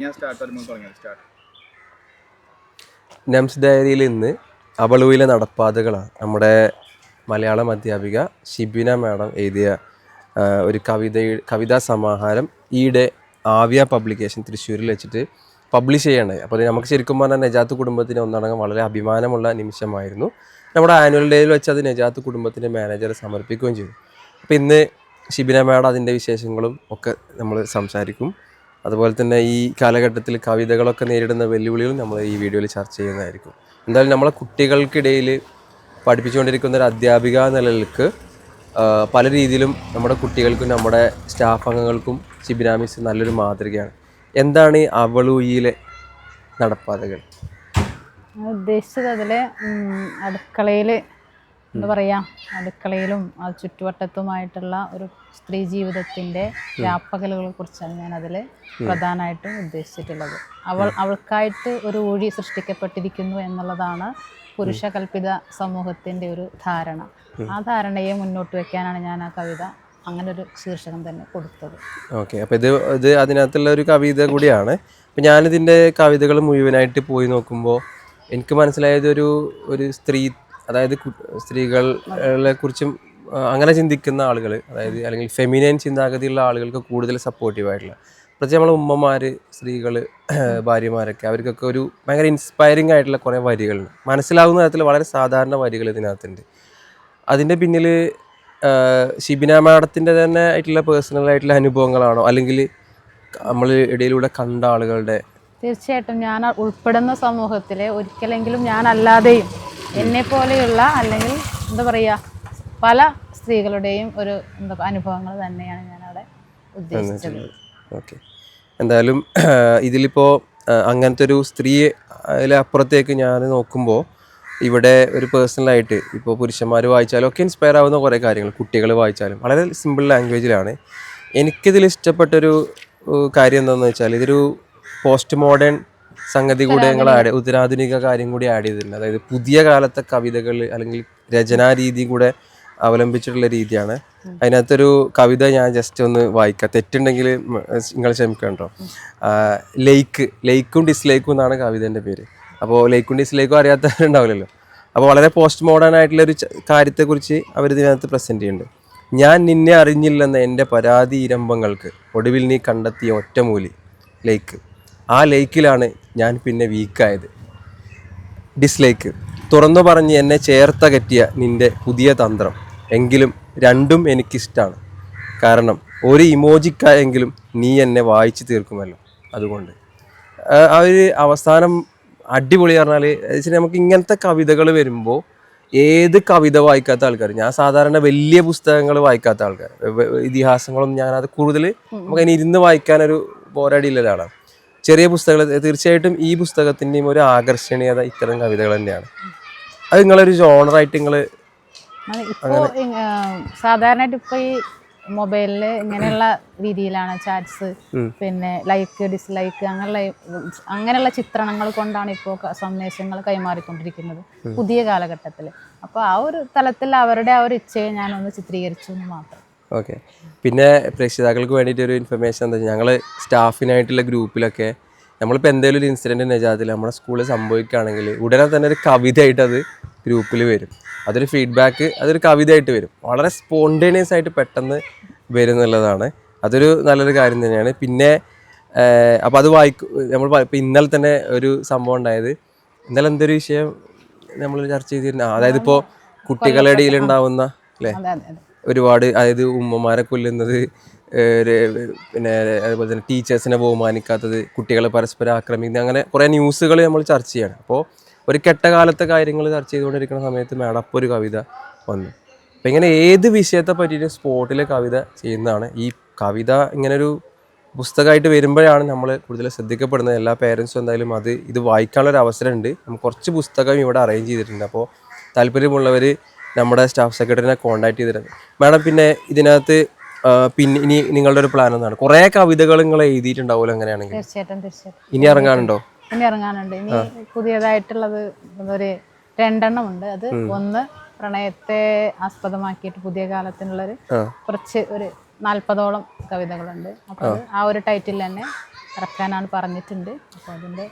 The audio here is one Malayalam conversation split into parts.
ഞാൻ സ്റ്റാർട്ട് സ്റ്റാർട്ട് നംസ് ഡയറിയിൽ ഇന്ന് അവളുവിലെ നടപ്പാതകളാണ്. നമ്മുടെ മലയാളം അധ്യാപിക ഷിബിന മാഡം എഴുതിയ ഒരു കവിത കവിതാ സമാഹാരം ഈയിടെ ആവ്യ പബ്ലിക്കേഷൻ തൃശ്ശൂരിൽ വെച്ചിട്ട് പബ്ലിഷ് ചെയ്യേണ്ടത് അപ്പോൾ നമുക്ക് ശരിക്കും പറഞ്ഞാൽ നജാത്ത് കുടുംബത്തിന് ഒന്നടങ്കം വളരെ അഭിമാനമുള്ള നിമിഷമായിരുന്നു. നമ്മുടെ ആനുവൽ ഡേയിൽ വെച്ച് അത് നജാത്ത് കുടുംബത്തിന്റെ മാനേജർ സമർപ്പിക്കുകയും ചെയ്തു. അപ്പോൾ ഇന്ന് ഷിബിന മാഡം അതിന്റെ വിശേഷങ്ങളും ഒക്കെ നമ്മൾ സംസാരിക്കും. അതുപോലെ തന്നെ ഈ കാലഘട്ടത്തിൽ കവിതകളൊക്കെ നേരിടുന്ന വെല്ലുവിളികളും നമ്മൾ ഈ വീഡിയോയിൽ ചർച്ച ചെയ്യുന്നതായിരിക്കും. എന്തായാലും നമ്മളെ കുട്ടികൾക്കിടയിൽ പഠിപ്പിച്ചുകൊണ്ടിരിക്കുന്ന ഒരു അധ്യാപിക നിലയിലേക്ക് പല രീതിയിലും നമ്മുടെ കുട്ടികൾക്കും നമ്മുടെ സ്റ്റാഫ് അംഗങ്ങൾക്കും ഷിബിന നല്ലൊരു മാതൃകയാണ്. എന്താണ് ഈ അവളൂയിലെ നടപ്പാതകൾ? ഉദ്ദേശിച്ചത് അതിൽ അടുക്കളയിൽ എന്താ പറയാ അടുക്കളയിലും ആ ചുറ്റുവട്ടത്തുമായിട്ടുള്ള ഒരു സ്ത്രീ ജീവിതത്തിന്റെ വ്യാപകതകളെ കുറിച്ചാണ് ഞാൻ അതിൽ പ്രധാനമായിട്ടും ഉദ്ദേശിച്ചിട്ടുള്ളത്. അവൾ അവൾക്കായിട്ട് ഒരു ഊഴി സൃഷ്ടിക്കപ്പെട്ടിരിക്കുന്നു എന്നുള്ളതാണ് പുരുഷകൽപിത സമൂഹത്തിന്റെ ഒരു ധാരണ. ആ ധാരണയെ മുന്നോട്ട് വെക്കാനാണ് ഞാൻ ആ കവിത അങ്ങനെ ഒരു ശീർഷകം തന്നെ കൊടുത്തത്. ഓക്കെ അപ്പോൾ ഇത് ഇത് അതിനകത്തുള്ള ഒരു കവിത കൂടിയാണ്. അപ്പം ഞാനിതിന്റെ കവിതകൾ മുഴുവനായിട്ട് പോയി നോക്കുമ്പോൾ എനിക്ക് മനസ്സിലായത് ഒരു ഒരു സ്ത്രീ അതായത് സ്ത്രീകളെ കുറിച്ചും അങ്ങനെ ചിന്തിക്കുന്ന ആളുകൾ അതായത് അല്ലെങ്കിൽ ഫെമിനൈൻ ചിന്താഗതിയുള്ള ആളുകൾക്ക് കൂടുതൽ സപ്പോർട്ടീവായിട്ടുള്ള പ്രത്യേകിച്ച് നമ്മളെ ഉമ്മമാർ സ്ത്രീകൾ ഭാര്യമാരൊക്കെ അവർക്കൊക്കെ ഒരു ഭയങ്കര ഇൻസ്പയറിംഗ് ആയിട്ടുള്ള കുറേ വരികളുണ്ട്. മനസ്സിലാവുന്ന തരത്തിൽ വളരെ സാധാരണ വരികൾ ഇതിനകത്തുണ്ട്. അതിന്റെ പിന്നിൽ ഷിബിന മാഡത്തിന്റെ തന്നെ ആയിട്ടുള്ള പേഴ്സണൽ ആയിട്ടുള്ള അനുഭവങ്ങളാണോ? അല്ലെങ്കിൽ നമ്മൾ ഇടയിലൂടെ കണ്ട ആളുകളുടെ തീർച്ചയായിട്ടും. ഞാൻ ഉൾപ്പെടുന്ന സമൂഹത്തിലെ ഒരിക്കലെങ്കിലും ഞാൻ അല്ലാതെയും എന്നെ പോലെയുള്ള അല്ലെങ്കിൽ എന്താ പറയുക പല സ്ത്രീകളുടെയും ഒരു എന്താ അനുഭവങ്ങൾ തന്നെയാണ് ഞാൻ അവിടെ ഉദ്ദേശിച്ചത് ഓക്കെ. എന്തായാലും ഇതിലിപ്പോൾ അങ്ങനത്തെ ഒരു സ്ത്രീയെ അപ്പുറത്തേക്ക് ഞാൻ നോക്കുമ്പോൾ ഇവിടെ ഒരു പേഴ്സണലായിട്ട് ഇപ്പോൾ പുരുഷന്മാർ വായിച്ചാലും ഒക്കെ ഇൻസ്പയർ ആവുന്ന കുറേ കാര്യങ്ങൾ കുട്ടികൾ വായിച്ചാലും. വളരെ സിമ്പിൾ ലാംഗ്വേജിലാണ് എനിക്കിതിൽ ഇഷ്ടപ്പെട്ടൊരു കാര്യം എന്താണെന്ന് വെച്ചാൽ ഇതൊരു പോസ്റ്റ് മോഡേൺ സംഗതി കൂടെ ഞങ്ങൾ ആഡ് ഉത്തരാധുനിക കാര്യം കൂടി ആഡ് ചെയ്തിട്ടുണ്ട്. അതായത് പുതിയ കാലത്തെ കവിതകൾ അല്ലെങ്കിൽ രചനാ രീതി കൂടെ അവലംബിച്ചിട്ടുള്ള രീതിയാണ്. അതിനകത്തൊരു കവിത ഞാൻ ജസ്റ്റ് ഒന്ന് വായിക്കാം. തെറ്റുണ്ടെങ്കിൽ നിങ്ങൾ ക്ഷമിക്കണ്ടോ? ലൈക്ക് ലൈക്കും ഡിസ്ലൈക്കും എന്നാണ് കവിതേന്റെ പേര്. അപ്പോൾ ലേക്കും ഡിസ്ലേക്കും അറിയാത്തവരുണ്ടാവില്ലല്ലോ. അപ്പോൾ വളരെ പോസ്റ്റ് മോഡേൺ ആയിട്ടുള്ള ഒരു കാര്യത്തെക്കുറിച്ച് അവർ ഇതിനകത്ത് പ്രസന്റ് ചെയ്യുന്നുണ്ട്. ഞാൻ നിന്നെ അറിഞ്ഞില്ലെന്ന എന്റെ പരാതി ഇരമ്പങ്ങൾക്ക്. ഒടുവിൽ നീ കണ്ടെത്തിയ ഒറ്റമൂലി ലൈക്ക്. ആ ലേക്കിലാണ് ഞാൻ പിന്നെ വീക്കായത് ഡിസ്ലൈക്ക് തുറന്നു പറഞ്ഞ് എന്നെ ചേർത്തകറ്റിയ നിന്റെ പുതിയ തന്ത്രം. എങ്കിലും രണ്ടും എനിക്കിഷ്ടമാണ് കാരണം ഒരു ഇമോജിക്കായെങ്കിലും നീ എന്നെ വായിച്ചു തീർക്കുമല്ലോ. അതുകൊണ്ട്. ഒരു അവസാനം അടിപൊളി പറഞ്ഞാൽ വെച്ചാൽ നമുക്ക് ഇങ്ങനത്തെ കവിതകൾ വരുമ്പോൾ ഏത് കവിത വായിക്കാത്ത ആൾക്കാർ ഞാൻ സാധാരണ വലിയ പുസ്തകങ്ങൾ വായിക്കാത്ത ആൾക്കാർ ഞാൻ ഇതിഹാസങ്ങളൊന്നും ഞാനത് കൂടുതൽ നമുക്ക് അതിന് ഇരുന്ന് വായിക്കാനൊരു പോരാടിയില്ല ഒരാളാണ്. ചെറിയ പുസ്തകങ്ങൾ തീർച്ചയായിട്ടും ഈ പുസ്തകത്തിന്റെയും ഒരു ആകർഷണീയത ഇത്തരം കവിതകൾ തന്നെയാണ്. അത് നിങ്ങളൊരു ജോണറായിട്ട് നിങ്ങൾ സാധാരണയായിട്ട് ഇപ്പോൾ ഈ മൊബൈലിൽ ഇങ്ങനെയുള്ള രീതിയിലാണ് ചാറ്റ്സ് പിന്നെ ലൈക്ക് ഡിസ്ലൈക്ക് അങ്ങനെയുള്ള അങ്ങനെയുള്ള ചിത്രണങ്ങൾ കൊണ്ടാണ് ഇപ്പോൾ സന്ദേശങ്ങൾ കൈമാറിക്കൊണ്ടിരിക്കുന്നത് പുതിയ കാലഘട്ടത്തിൽ അപ്പോൾ ആ ഒരു തലത്തിൽ അവരുടെ ആ ഒരു ഇച്ഛയെ ഞാനൊന്ന് ചിത്രീകരിച്ചു എന്ന് മാത്രം. ഓക്കെ. പിന്നെ പ്രേക്ഷിതാക്കൾക്ക് വേണ്ടിയിട്ട് ഒരു ഇൻഫർമേഷൻ എന്താ വെച്ചാൽ ഞങ്ങൾ സ്റ്റാഫിനായിട്ടുള്ള ഗ്രൂപ്പിലൊക്കെ നമ്മളിപ്പോൾ എന്തെങ്കിലും ഒരു ഇൻസിഡന്റ് നജാത്തിൽ നമ്മുടെ സ്കൂളിൽ സംഭവിക്കുകയാണെങ്കിൽ ഉടനെ തന്നെ ഒരു കവിതയായിട്ട് അത് ഗ്രൂപ്പിൽ വരും. അതൊരു ഫീഡ്ബാക്ക് അതൊരു കവിതയായിട്ട് വരും. വളരെ സ്പോണ്ടേനിയസ് ആയിട്ട് പെട്ടെന്ന് വരും എന്നുള്ളതാണ്. അതൊരു നല്ലൊരു കാര്യം തന്നെയാണ്. പിന്നെ അപ്പോൾ അത് വായിക്കും നമ്മൾ ഇപ്പോൾ ഇന്നലെ തന്നെ ഒരു സംഭവം ഉണ്ടായത്. ഇന്നലെ എന്തൊരു വിഷയം നമ്മൾ ചർച്ച ചെയ്തിരുന്ന അതായത് ഇപ്പോൾ കുട്ടികളുടെ ഇടയിൽ ഉണ്ടാവുന്ന അല്ലേ? ഒരുപാട് അതായത് ഉമ്മമാരെ കൊല്ലുന്നത് പിന്നെ അതുപോലെ തന്നെ ടീച്ചേഴ്സിനെ ബഹുമാനിക്കാത്തത് കുട്ടികളെ പരസ്പരം ആക്രമിക്കുന്നത് അങ്ങനെ കുറേ ന്യൂസുകൾ നമ്മൾ ചർച്ച ചെയ്യണം. അപ്പോൾ ഒരു കെട്ടകാലത്തെ കാര്യങ്ങൾ ചർച്ച ചെയ്തുകൊണ്ടിരിക്കുന്ന സമയത്ത് മാഡം അപ്പോൾ ഒരു കവിത വന്നു. അപ്പം ഇങ്ങനെ ഏത് വിഷയത്തെ പറ്റിയിട്ട് സ്പോട്ടിലെ കവിത ചെയ്യുന്നതാണ്. ഈ കവിത ഇങ്ങനെ ഒരു പുസ്തകമായിട്ട് വരുമ്പോഴാണ് നമ്മൾ കൂടുതൽ ശ്രദ്ധിക്കപ്പെടുന്നത്. എല്ലാ പേരൻസും എന്തായാലും അത് ഇത് വായിക്കാനുള്ളൊരു അവസരമുണ്ട്. നമുക്ക് കുറച്ച് പുസ്തകം ഇവിടെ അറേഞ്ച് ചെയ്തിട്ടുണ്ട്. അപ്പോൾ താല്പര്യമുള്ളവർ നമ്മുടെ സ്റ്റാഫ് സെക്രട്ടറിനെ കോൺടാക്ട് ചെയ്തിരുന്നു മാഡം പിന്നെ ഇതിനകത്ത് പിന്നെ ഇനി നിങ്ങളുടെ ഒരു പ്ലാൻ എന്നാണ് കുറെ കവിതകൾ നിങ്ങൾ എഴുതിയിട്ടുണ്ടാവുമല്ലോ അങ്ങനെയാണെങ്കിൽ. തീർച്ചയായിട്ടും തീർച്ചയായിട്ടും. ഇനി ഇറങ്ങാനുണ്ടോ? ഇനി ഇറങ്ങാനുണ്ട്. ഇനി പുതിയതായിട്ടുള്ളത് ഒരു രണ്ടെണ്ണം ഉണ്ട്. അത് ഒന്ന് പ്രണയത്തെ ആസ്പദമാക്കിയിട്ട് പുതിയ കാലത്തിനുള്ളൊരു. കുറച്ച് ഒരു നാൽപ്പതോളം കവിതകളുണ്ട്. അപ്പോൾ ആ. ഒരു ടൈറ്റിൽ തന്നെ ഇറക്കാനാണ് പറഞ്ഞിട്ടുണ്ട്. അപ്പോൾ അതിന്റെ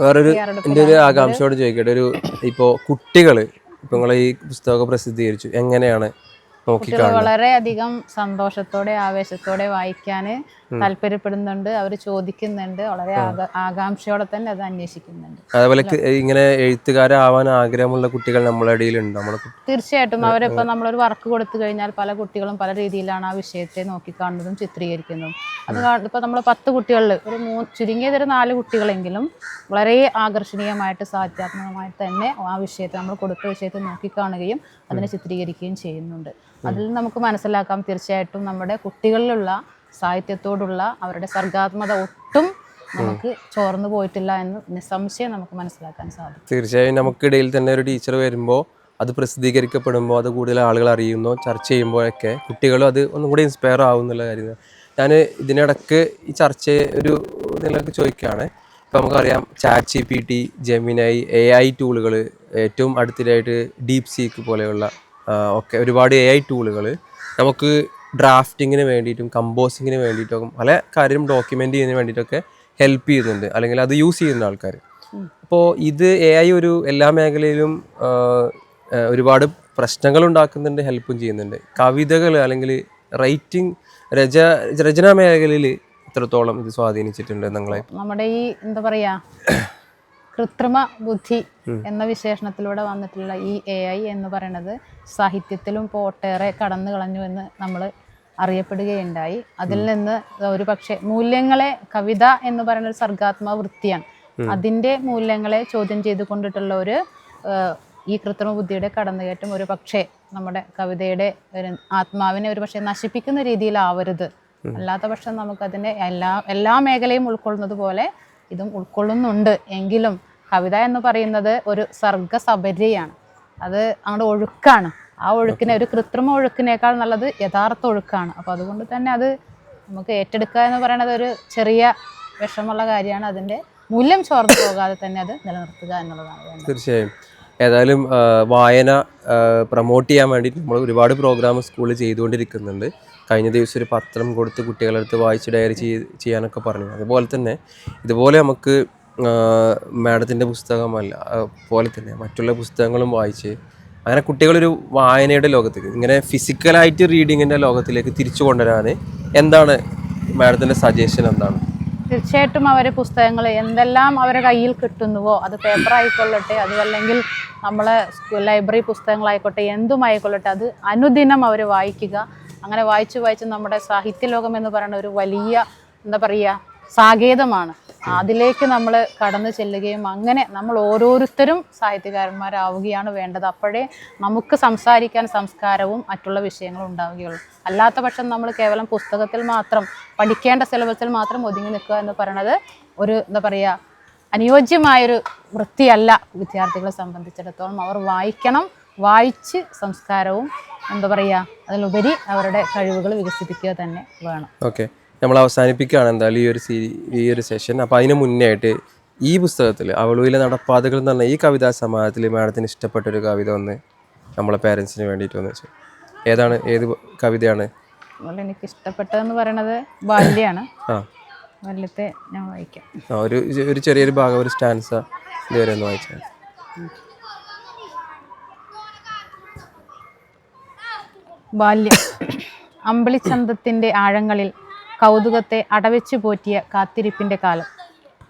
വേറൊരു എന്റെ ഒരു ആകാംക്ഷയോട് ചോദിക്കട്ടെ. ഒരു ഇപ്പോൾ കുട്ടികൾ ഇപ്പോൾ നിങ്ങൾ ഈ പുസ്തകമൊക്കെ പ്രസിദ്ധീകരിച്ചു. എങ്ങനെയാണ് കുട്ടികൾ വളരെ വളരെയധികം സന്തോഷത്തോടെ ആവേശത്തോടെ വായിക്കാൻ താല്പര്യപ്പെടുന്നുണ്ട്. അവർ ചോദിക്കുന്നുണ്ട്. വളരെ ആക- ആകാംക്ഷയോടെ തന്നെ അത് അന്വേഷിക്കുന്നുണ്ട്. അതേപോലെ ഇങ്ങനെ എഴുത്തുകാരാവാൻ ആഗ്രഹമുള്ള കുട്ടികൾ നമ്മുടെ ഇടയിലുണ്ട്? നമ്മുടെ തീർച്ചയായിട്ടും. അവരിപ്പോൾ നമ്മളൊരു വർക്ക് കൊടുത്തു കഴിഞ്ഞാൽ പല കുട്ടികളും പല രീതിയിലാണ് ആ വിഷയത്തെ നോക്കിക്കാണുന്നതും ചിത്രീകരിക്കുന്നതും. അത് ഇപ്പോൾ നമ്മൾ പത്ത് കുട്ടികളിൽ ഒരു മൂ ചുരുങ്ങിയത് ഒരു നാല് കുട്ടികളെങ്കിലും വളരെ ആകർഷണീയമായിട്ട് സാഹിത്യാത്മകമായിട്ട് തന്നെ ആ വിഷയത്തെ നമ്മൾ കൊടുത്ത വിഷയത്തെ നോക്കിക്കാണുകയും അതിനെ ചിത്രീകരിക്കുകയും ചെയ്യുന്നുണ്ട്. അതിൽ നമുക്ക് മനസ്സിലാക്കാം തീർച്ചയായിട്ടും നമ്മുടെ കുട്ടികളിലുള്ള സാഹിത്യത്തോടുള്ള അവരുടെ സർഗാത്മത ഒട്ടും നമുക്ക് ചോർന്നു പോയിട്ടില്ല എന്ന് നിസ്സംശയം നമുക്ക് മനസ്സിലാക്കാൻ സാധിക്കും. തീർച്ചയായും നമുക്കിടയിൽ തന്നെ ഒരു ടീച്ചർ വരുമ്പോൾ അത് പ്രസിദ്ധീകരിക്കപ്പെടുമ്പോൾ അത് കൂടുതൽ ആളുകൾ അറിയുന്നു ചർച്ച ചെയ്യുമ്പോഴൊക്കെ കുട്ടികളും അത് ഒന്നും കൂടി ഇൻസ്പയർ ആവും എന്നുള്ള കാര്യം. ഞാൻ ഇതിനിടക്ക് ഈ ചർച്ച ഒരു നിലയ്ക്ക് ചോദിക്കുകയാണ്. ഇപ്പം നമുക്കറിയാം chat G P T Gemini A I ടൂളുകൾ ഏറ്റവും അടുത്തിടെയായിട്ട് ഡീപ് സീക്ക് പോലെയുള്ള ഒക്കെ ഒരുപാട് എ ഐ ടൂളുകൾ നമുക്ക് ഡ്രാഫ്റ്റിങ്ങിന് വേണ്ടിയിട്ടും കമ്പോസിങ്ങിന് വേണ്ടിയിട്ടും പല കാര്യം ഡോക്യുമെന്റ് ചെയ്യുന്നതിന് വേണ്ടിയിട്ടൊക്കെ ഹെൽപ്പ് ചെയ്യുന്നുണ്ട്. അല്ലെങ്കിൽ അത് യൂസ് ചെയ്യുന്ന ആൾക്കാർ അപ്പോൾ ഇത് എ ഐ ഒരു എല്ലാ മേഖലയിലും ഒരുപാട് പ്രശ്നങ്ങൾ ഉണ്ടാക്കുന്നുണ്ട് ഹെൽപ്പും ചെയ്യുന്നുണ്ട്. കവിതകൾ അല്ലെങ്കിൽ റൈറ്റിംഗ് രച രചനാ മേഖലയിൽ എത്രത്തോളം ഇത് സ്വാധീനിച്ചിട്ടുണ്ട് നിങ്ങളെ നമ്മുടെ ഈ എന്താ പറയാ കൃത്രിമ ബുദ്ധി എന്ന വിശേഷണത്തിലൂടെ വന്നിട്ടുള്ള ഈ എ ഐ എന്ന് പറയുന്നത് സാഹിത്യത്തിലും പോട്ടേറെ ഒട്ടേറെ കടന്നു കളഞ്ഞു എന്ന് നമ്മൾ അറിയപ്പെടുകയുണ്ടായി. അതിൽ നിന്ന് ഒരു പക്ഷേ മൂല്യങ്ങളെ കവിത എന്ന് പറയുന്ന ഒരു സർഗാത്മക വൃത്തിയാണ്. അതിന്റെ മൂല്യങ്ങളെ ചോദ്യം ചെയ്തുകൊണ്ടിട്ടുള്ള ഒരു ഈ കൃത്രിമ ബുദ്ധിയുടെ കടന്നുകയറ്റം ഒരു പക്ഷേ നമ്മുടെ കവിതയുടെ ഒരു ആത്മാവിനെ ഒരു പക്ഷേ നശിപ്പിക്കുന്ന രീതിയിലാവരുത്. അല്ലാത്ത പക്ഷം നമുക്കതിന്റെ എല്ലാ എല്ലാ മേഖലയും ഉൾക്കൊള്ളുന്നത് പോലെ ഇതും ഉൾക്കൊള്ളുന്നുണ്ട്. എങ്കിലും കവിത എന്ന് പറയുന്നത് ഒരു സർഗസബരിയാണ് അത് അങ്ങോട്ട് ഒഴുക്കാണ്. ആ ഒഴുക്കിനെ ഒരു കൃത്രിമ ഒഴുക്കിനേക്കാൾ നല്ലത് യഥാർത്ഥ ഒഴുക്കാണ്. അപ്പോൾ അതുകൊണ്ട് തന്നെ അത് നമുക്ക് ഏറ്റെടുക്കുക എന്ന് പറയുന്നത് ഒരു ചെറിയ വിഷമുള്ള കാര്യമാണ്. അതിന്റെ മൂല്യം ചോർന്നു പോകാതെ തന്നെ അത് നിലനിർത്തുക എന്നുള്ളതാണ് തീർച്ചയായും. ഏതായാലും വായന പ്രൊമോട്ട് ചെയ്യാൻ വേണ്ടി നമ്മൾ ഒരുപാട് പ്രോഗ്രാം സ്കൂളിൽ ചെയ്തുകൊണ്ടിരിക്കുന്നുണ്ട്. കഴിഞ്ഞ ദിവസം ഒരു പത്രം കൊടുത്ത് അടുത്ത് വായിച്ച് ഡയറി ചെയ്ത് ചെയ്യാനൊക്കെ പറഞ്ഞു. അതുപോലെ തന്നെ ഇതുപോലെ നമുക്ക് മാഡത്തിന്റെ പുസ്തകമല്ല പോലെ തന്നെ മറ്റുള്ള പുസ്തകങ്ങളും വായിച്ച് അങ്ങനെ കുട്ടികളൊരു വായനയുടെ ലോകത്തേക്ക് ഇങ്ങനെ ഫിസിക്കലായിട്ട് റീഡിങ്ങിന്റെ ലോകത്തിലേക്ക് തിരിച്ചു കൊണ്ടുവരാൻ എന്താണ് മാഡത്തിന്റെ സജഷൻ എന്താണ്? തീർച്ചയായിട്ടും അവർ പുസ്തകങ്ങൾ എന്തെല്ലാം അവരെ കയ്യിൽ കിട്ടുന്നുവോ അത് പേപ്പർ ആയിക്കൊള്ളട്ടെ അതുമല്ലെങ്കിൽ നമ്മളെ ലൈബ്രറി പുസ്തകങ്ങളായിക്കോട്ടെ എന്തുമായിക്കൊള്ളട്ടെ അത് അനുദിനം അവർ വായിക്കുക. അങ്ങനെ വായിച്ചു വായിച്ച് നമ്മുടെ സാഹിത്യ ലോകം എന്ന് പറയുന്ന ഒരു വലിയ എന്താ പറയുക സാകേതമാണ് അതിലേക്ക് നമ്മൾ കടന്നു ചെല്ലുകയും അങ്ങനെ നമ്മൾ ഓരോരുത്തരും സാഹിത്യകാരന്മാരാവുകയാണ് വേണ്ടത്. അപ്പോഴേ നമുക്ക് സംസാരിക്കാൻ സംസ്കാരവും മറ്റുള്ള വിഷയങ്ങളും ഉണ്ടാവുകയുള്ളൂ. അല്ലാത്ത പക്ഷം നമ്മൾ കേവലം പുസ്തകത്തിൽ മാത്രം പഠിക്കേണ്ട സിലബസിൽ മാത്രം ഒതുങ്ങി നിൽക്കുക എന്ന് പറയുന്നത് ഒരു എന്താ പറയുക അനുയോജ്യമായൊരു വൃത്തിയല്ല വിദ്യാർത്ഥികളെ സംബന്ധിച്ചിടത്തോളം. അവർ വായിക്കണം വായിച്ച് സംസ്കാരവും എന്താ പറയുക അതിലുപരി അവരുടെ കഴിവുകൾ വികസിപ്പിക്കുക തന്നെ വേണം. ഓക്കെ. നമ്മൾ അവസാനിപ്പിക്കുകയാണ് എന്തായാലും ഈ ഒരു സീരി ഈ ഒരു സെഷൻ. അപ്പോൾ അതിന് മുന്നേ ആയിട്ട് ഈ പുസ്തകത്തിൽ അവളുവിലെ നടപ്പാതകൾ എന്ന് പറഞ്ഞ ഈ കവിതാ സമാജത്തിൽ മാഡത്തിന് ഇഷ്ടപ്പെട്ട ഒരു കവിത ഒന്ന് നമ്മളെ പേരൻസിന് വേണ്ടിയിട്ട് ഒന്ന് വെച്ചാൽ ഏതാണ് ഏത് കവിതയാണ്? എനിക്ക് ഇഷ്ടപ്പെട്ടതെന്ന് പറയണത് ബാല്യാണ് ആ. ഞാൻ വായിക്കാം. ഒരു ഒരു ചെറിയൊരു ഭാഗം ഒരു സ്റ്റാൻസ ഇതുവരെ ഒന്ന് വായിച്ചാൽ ബാല്യം. അമ്പിളിച്ചന്തത്തിന്റെ ആഴങ്ങളിൽ കൗതുകത്തെ അടവെച്ചു പോറ്റിയ കാത്തിരിപ്പിന്റെ കാലം.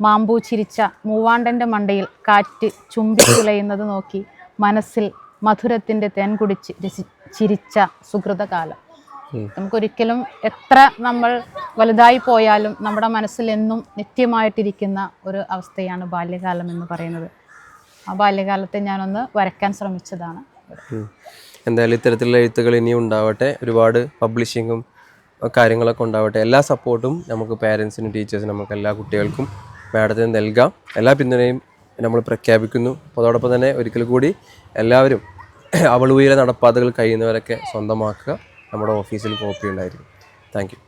മാമ്പൂ ചിരിച്ച മൂവാണ്ടന്റെ മണ്ടയിൽ കാറ്റ് ചുംബിച്ചുലയുന്നത് നോക്കി മനസ്സിൽ മധുരത്തിന്റെ തേൻ കുടിച്ച് രസി ചിരിച്ച സുഹൃതകാലം. നമുക്കൊരിക്കലും എത്ര നമ്മൾ വലുതായി പോയാലും നമ്മുടെ മനസ്സിൽ എന്നും നിത്യമായിട്ടിരിക്കുന്ന ഒരു അവസ്ഥയാണ് ബാല്യകാലം എന്ന് പറയുന്നത്. ആ ബാല്യകാലത്തെ ഞാനൊന്ന് വരയ്ക്കാൻ ശ്രമിച്ചതാണ്. എന്തായാലും ഇത്തരത്തിലുള്ള എഴുത്തുകൾ ഇനിയും ഉണ്ടാവട്ടെ. ഒരുപാട് പബ്ലിഷിങ്ങും കാര്യങ്ങളൊക്കെ ഉണ്ടാവട്ടെ. എല്ലാ സപ്പോർട്ടും നമുക്ക് പാരൻസിനും ടീച്ചേഴ്സിനും നമുക്ക് എല്ലാ കുട്ടികൾക്കും മാഡത്തിന് നൽകാം. എല്ലാ പിന്തുണയും നമ്മൾ പ്രഖ്യാപിക്കുന്നു. അതോടൊപ്പം തന്നെ ഒരിക്കൽ കൂടി എല്ലാവരും അവളുയരെ നടപ്പാതകൾ കഴിയുന്നവരൊക്കെ സ്വന്തമാക്കുക. നമ്മുടെ ഓഫീസിൽ കോപ്പി ഉണ്ടായിരിക്കും. താങ്ക്